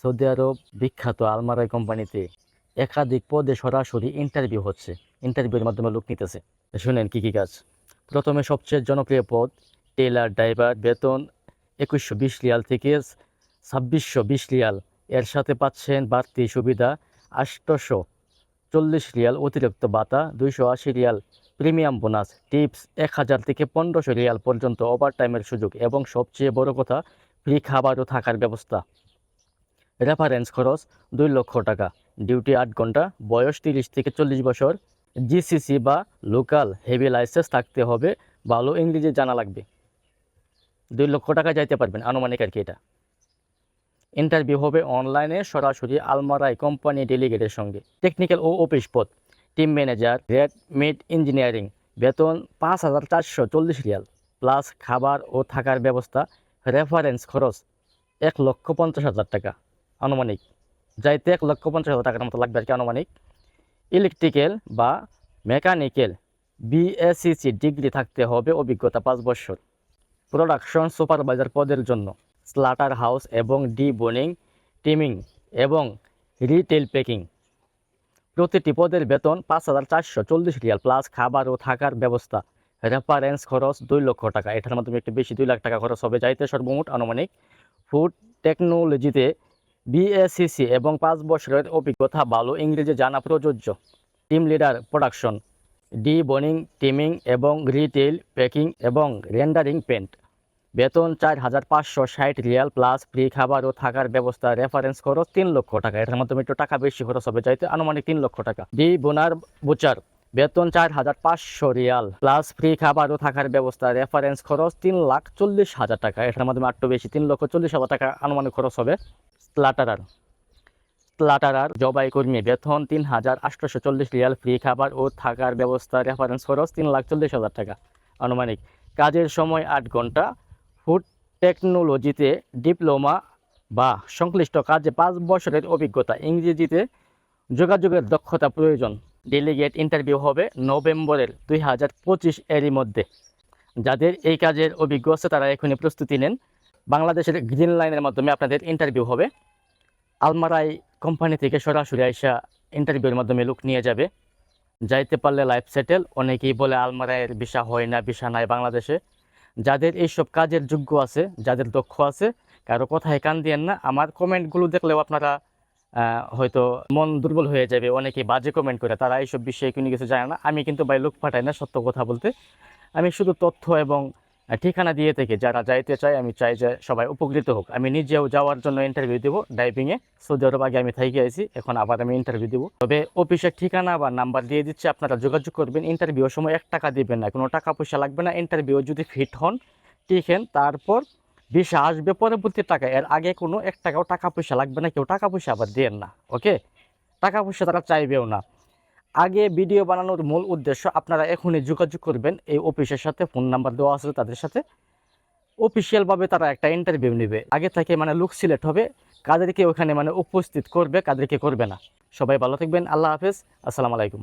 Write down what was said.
Saudi আরব বিখ্যাত Almarai কোম্পানিতে একাধিক পদে সরাসরি ইন্টারভিউ হচ্ছে। ইন্টারভিউর মাধ্যমে লোক নিতেছে। শুনেন কী কী কাজ। প্রথমে সবচেয়ে জনপ্রিয় পদ টেলার ড্রাইভার বেতন একুশশো বিশ রিয়াল থেকে ছাব্বিশশো বিশ রিয়াল। এর সাথে পাচ্ছেন বাড়তি সুবিধা আষ্টশো চল্লিশ রিয়াল অতিরিক্ত বাতা দুইশো আশি রিয়াল। প্রিমিয়াম বোনাস, টিপস এক হাজার থেকে পনেরোশো রিয়াল পর্যন্ত ওভারটাইমের সুযোগ এবং সবচেয়ে বড় কথা ফ্রি খাবার ও থাকার ব্যবস্থা। রেফারেন্স খরচ দুই লক্ষ টাকা। ডিউটি আট ঘণ্টা, বয়স তিরিশ থেকে চল্লিশ বছর। জিসিসি বা লোকাল হেভি লাইসেন্স থাকতে হবে, ভালো ইংরেজি জানা লাগবে। দুই লক্ষ টাকা যাইতে পারবেন, আনুমানিক আর কি এটা। ইন্টারভিউ হবে অনলাইনে সরাসরি আলমারাই কোম্পানি ডেলিগেটের সঙ্গে। টেকনিক্যাল ও অফিস পদ। Team manager red meat engineering বেতন পাঁচ হাজার চারশো চল্লিশ রিয়াল। প্লাস খাবার ও থাকার ব্যবস্থা রেফারেন্স খরচ এক লক্ষ পঞ্চাশ হাজার টাকা। আনুমানিক। যাইতে এক লক্ষ পঞ্চাশ হাজার টাকার মতো লাগবে আর কি আনুমানিক। ইলেকট্রিক্যাল বা মেকানিক্যাল বিএসসিসি ডিগ্রি থাকতে হবে অভিজ্ঞতা পাঁচ বছর। প্রোডাকশন সুপারভাইজার পদের জন্য স্লাটার হাউস এবং ডি বোনিং টিমিং এবং রিটেল প্যাকিং। প্রতিটি পদের বেতন পাঁচ হাজার চারশো চল্লিশ রিয়াল প্লাস খাবার ও থাকার ব্যবস্থা। রেফারেন্স খরচ দুই লক্ষ টাকা। এটার মাধ্যমে একটু বেশি দুই লাখ টাকা খরচ হবে। যাইতে সর্বমোট আনুমানিক ফুড টেকনোলজিতে বিএসসিসি এবং পাঁচ বছরের অভিজ্ঞতা ভালো ইংরেজি জানা প্রযোজ্য। Team leader production deboning trimming এবং রিটেল প্যাকিং এবং রেন্ডারিং পেন্ট বেতন চার হাজার পাঁচশো ষাট রিয়াল প্লাস ফ্রি খাবার ও থাকার ব্যবস্থা। রেফারেন্স খরচ তিন লক্ষ টাকা। এটার মাধ্যমে একটু টাকা বেশি খরচ হবে, যাইতে আনুমানিক তিন লক্ষ টাকা। ডি বোনার বুচার বেতন চার হাজার পাঁচশো রিয়াল প্লাস ফ্রি খাবার ও থাকার ব্যবস্থা। রেফারেন্স খরচ তিন লাখ চল্লিশ হাজার টাকা। এটার মাধ্যমে আরটু বেশি তিন লক্ষ চল্লিশ হাজার টাকা আনুমানিক খরচ হবে। স্লাটারার স্লাটারার জবাই কর্মী, বেতন তিন হাজার আটশোশো চল্লিশ রিয়াল, ফ্রি খাবার ও থাকার ব্যবস্থা রেফারেন্স খরচ তিন লাখ চল্লিশ হাজার টাকা। আনুমানিক কাজের সময় আট ঘণ্টা। ফুড টেকনোলজিতে ডিপ্লোমা বা সংশ্লিষ্ট কাজে পাঁচ বছরের অভিজ্ঞতা। ইংরেজিতে যোগাযোগের দক্ষতা প্রয়োজন। ডেলিগেট ইন্টারভিউ হবে নভেম্বরের দুই হাজার পঁচিশ এরই মধ্যে। যাদের এই কাজের অভিজ্ঞ আছে, তারা এখনই প্রস্তুতি নেন। বাংলাদেশের গ্রিন লাইনের মাধ্যমে আপনাদের ইন্টারভিউ হবে। আলমারাই কোম্পানি থেকে সরাসরি আইসা ইন্টারভিউর মাধ্যমে লোক নিয়ে যাবে। যাইতে পারলে লাইফ সেটেল অনেকেই বলে আলমারায়ের বিষা হয় না বিষা নাই বাংলাদেশে। যাদের এইসব কাজের যোগ্য আছে, যাদের দক্ষ আছে, কারও কথায় কান দিয়েন না। আমার কমেন্টগুলো দেখলেও আপনারা হয়তো মন দুর্বল হয়ে যাবে। অনেকে বাজে কমেন্ট করে, তারা এইসব বিষয়ে কোনো কিছু জানে না। আমি কিন্তু ভাই লোক পাঠাই না সত্য কথা বলতে। আমি শুধু তথ্য এবং ঠিকানা দিয়ে থেকে যারা যাইতে চায়, আমি চাই যে সবাই উপকৃত হোক। আমি নিজেও যাওয়ার জন্য ইন্টারভিউ দেবো ড্রাইভিংয়ে সৌদি আরব আগে আমি থাকি আছি এখন আবার আমি ইন্টারভিউ দেবো। তবে অফিসের ঠিকানা বা নাম্বার দিয়ে দিচ্ছে, আপনারা যোগাযোগ করবেন। ইন্টারভিউর সময় এক টাকা দিবেন না, কোনো টাকা পয়সা লাগবে না। ইন্টারভিউ যদি ফিট হন টিকেন তারপর ভিসা আসবে পরবর্তী টাকা এর আগে কোনো এক টাকাও টাকা পয়সা লাগবে না, কেউ টাকা পয়সা আবার দেন না ওকে টাকা পয়সা তারা চাইবেও না। আগে ভিডিও বানানোর মূল উদ্দেশ্য আপনারা এখনই যোগাযোগ করবেন। এই অফিসের সাথে ফোন নাম্বার দেওয়া আছে তাদের সাথে। অফিসিয়ালভাবে তারা একটা ইন্টারভিউ নেবে। আগে থেকে মানে লুক সিলেক্ট হবে। কাদেরকে ওখানে মানে উপস্থিত করবে, কাদেরকে করবে না। সবাই ভালো থাকবেন। আল্লাহ হাফেজ। আসসালামু আলাইকুম।